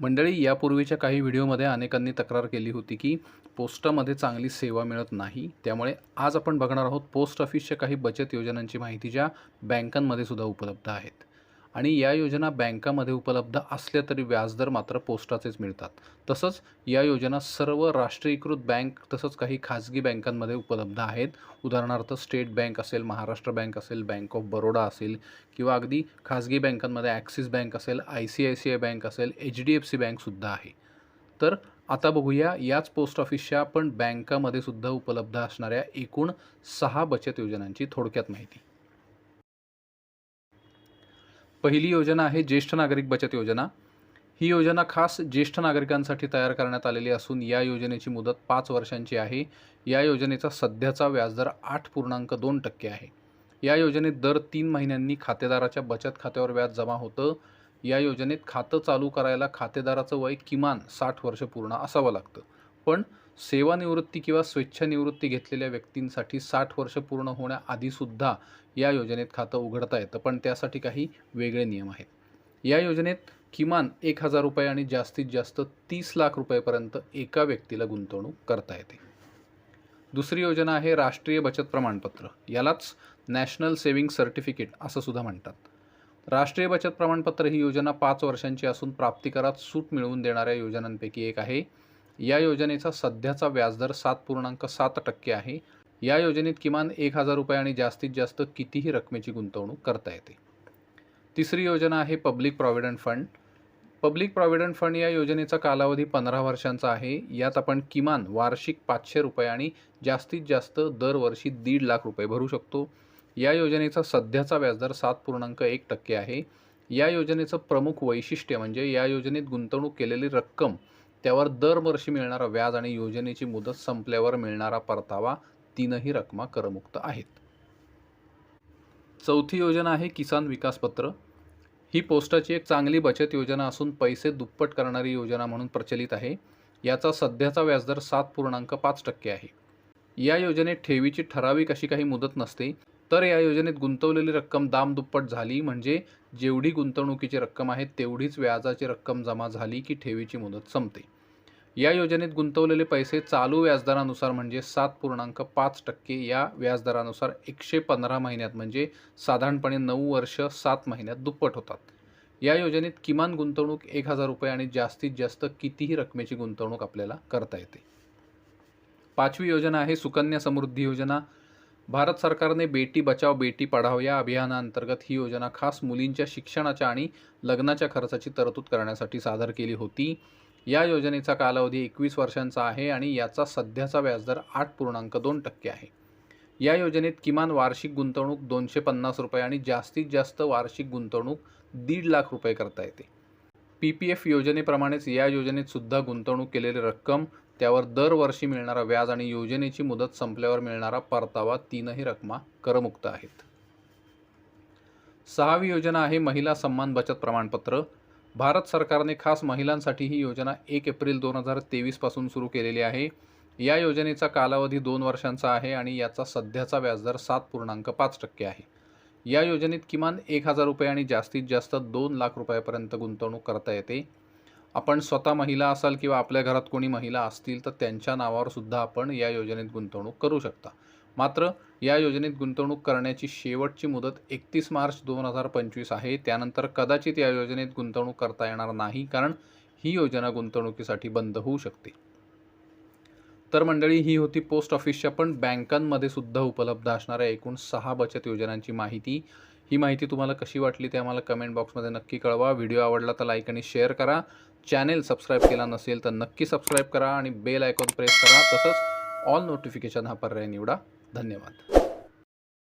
मंडळी यापूर्वीच्या काही व्हिडिओमध्ये अनेकांनी तक्रार केली होती की पोस्टामध्ये चांगली सेवा मिळत नाही. त्यामुळे आज आपण बघणार आहोत पोस्ट ऑफिसच्या काही बचत योजनांची माहिती ज्या बँकांमध्ये सुद्धा उपलब्ध आहेत. आणि या योजना बँकामध्ये उपलब्ध असल्या तरी व्याजदर मात्र पोस्टाचेच मिळतात. तसंच या योजना सर्व राष्ट्रीयीकृत बँक तसंच काही खाजगी बँकांमध्ये उपलब्ध आहेत. उदाहरणार्थ स्टेट बँक असेल महाराष्ट्र बँक असेल बँक ऑफ बरोडा असेल किंवा अगदी खाजगी बँकांमध्ये ॲक्सिस बँक असेल I C I C I bank असेल एच डी एफ सी बँकसुद्धा आहे. तर आता बघूया याच पोस्ट ऑफिसच्या पण बँकामध्ये सुद्धा उपलब्ध असणाऱ्या एकूण सहा बचत योजनांची थोडक्यात माहिती. पहिली योजना आहे ज्येष्ठ नागरिक बचत योजना. ही योजना खास ज्येष्ठ नागरिकांसाठी तयार करण्यात आलेली असून या योजनेची मुदत पाच वर्षांची आहे. या योजनेचा सध्याचा व्याजदर आठ पूर्णांक दोन टक्के आहे. या योजनेत दर तीन महिन्यांनी खातेदाराच्या बचत खात्यावर व्याज जमा होतं. या योजनेत खातं चालू करायला खातेदाराचं वय किमान साठ वर्ष पूर्ण असावं लागतं. पण सेवानिवृत्ती किंवा स्वेच्छानिवृत्ती घेतलेल्या व्यक्तींसाठी साठ वर्ष पूर्ण होण्याआधीसुद्धा या योजनेत खातं उघडता येतं. पण त्यासाठी काही वेगळे नियम आहेत. या योजनेत किमान एक हजार रुपये आणि जास्तीत जास्त तीस लाख रुपयेपर्यंत एका व्यक्तीला गुंतवणूक करता येते. दुसरी योजना आहे राष्ट्रीय बचत प्रमाणपत्र. यालाच नॅशनल सेव्हिंग सर्टिफिकेट असं सुद्धा म्हणतात. राष्ट्रीय बचत प्रमाणपत्र ही योजना पाच वर्षांची असून प्राप्तिकरात सूट मिळवून देणाऱ्या योजनांपैकी एक आहे. या योजनेचा सध्याचा व्याजदर सात पूर्णांक सात टक्के आहे. या योजनेत किमान एक हजार रुपये आणि जास्तीत जास्त कितीही रकमेची गुंतवणूक करता येते. तिसरी योजना आहे public provident fund. Public provident fund या योजनेचा कालावधी पंधरा वर्षांचा आहे. यात आपण किमान वार्षिक पाचशे रुपये आणि जास्तीत जास्त दरवर्षी दीड लाख रुपये भरू शकतो. या योजनेचा सध्याचा व्याजदर सात पूर्णांक एक टक्के आहे. या योजनेचं प्रमुख वैशिष्ट्य म्हणजे या योजनेत गुंतवणूक केलेली रक्कम त्यावर दरवर्षी मिळणारा व्याज आणि योजनेची मुदत संपल्यावर मिळणारा परतावा तीनही रकमा करमुक्त आहेत. चौथी योजना आहे किसान विकास पत्र. ही पोस्टाची एक चांगली बचत योजना असून पैसे दुप्पट करणारी योजना म्हणून प्रचलित आहे. याचा सध्याचा व्याजदर सात पूर्णांक पाच टक्के आहे. या योजनेत ठेवीची ठराविक अशी काही मुदत नसते तर या योजनेत गुंतवलेली रक्कम दाम दुप्पट झाली म्हणजे जेवढी गुंतवणुकीची रक्कम आहे तेवढीच व्याजाची रक्कम जमा झाली की ठेवीची मुदत संपते. या योजनेत गुंतवलेले पैसे चालू व्याजदरानुसार म्हणजे सात पूर्णांक पाच टक्के या व्याजदरानुसार एकशे पंधरा महिन्यात म्हणजे साधारणपणे नऊ वर्ष सात महिन्यात दुप्पट होतात. या योजनेत किमान गुंतवणूक एक हजार रुपये आणि जास्तीत जास्त कितीही रकमेची गुंतवणूक आपल्याला करता येते. पाचवी योजना आहे सुकन्या समृद्धी योजना. भारत सरकारने बेटी बचाव बेटी पढाव या अभियानाअंतर्गत ही योजना खास मुलींच्या शिक्षणाच्या आणि लग्नाच्या खर्चाची तरतूद करण्यासाठी सादर केली होती. या योजनेचा कालावधी एकवीस वर्षांचा आहे आणि याचा सध्याचा व्याजदर आठ पूर्णांक दोन टक्के आहे. या योजनेत किमान वार्षिक गुंतवणूक दोनशे पन्नास रुपये आणि जास्तीत जास्त वार्षिक गुंतवणूक दीड लाख रुपये करता येते. पी पी एफ योजनेप्रमाणेच या योजनेत सुद्धा गुंतवणूक केलेली रक्कम त्यावर दरवर्षी मिळणारा व्याज आणि योजनेची मुदत संपल्यावर मिळणारा परतावा तीनही रकमा करमुक्त आहेत. सहावी योजना आहे महिला सन्मान बचत प्रमाणपत्र. भारत सरकारने खास महिलांसाठी ही योजना एक एप्रिल दोन हजार तेवीसपासून सुरू केलेली आहे. या योजनेचा कालावधी दोन वर्षांचा आहे आणि याचा सध्याचा व्याजदर सात पूर्णांक पाच टक्के आहे. या योजनेत किमान एक हजार रुपये आणि जास्तीत जास्त दोन लाख रुपयापर्यंत गुंतवणूक करता येते. आपण स्वतः महिला असाल किंवा आपल्या घरात कोणी महिला असतील तर त्यांच्या नावावर सुद्धा आपण या योजनेत गुंतवणूक करू शकता. मात्र या योजनेत गुंतवणूक करण्याची शेवटची मुदत एकतीस मार्च दोन हजार पंचवीस आहे. त्यानंतर कदाचित या योजनेत गुंतवणूक करता येणार नाही कारण ही योजना गुंतवणुकीसाठी बंद होऊ शकते. तर मंडळी ही होती पोस्ट ऑफिसच्या पण बँकांमध्ये सुद्धा उपलब्ध असणाऱ्या एकूण सहा बचत योजनांची माहिती. ही माहिती तुम्हाला कशी वाटली ते आम्हाला कमेंट बॉक्समध्ये नक्की कळवा. व्हिडिओ आवडला तर लाईक आणि शेअर करा. चॅनेल सबस्क्राईब केला नसेल तर नक्की सबस्क्राईब करा आणि बेल आयकॉन प्रेस करा. तसंच ऑल नोटिफिकेशन हा पर्याय निवडा. धन्यवाद.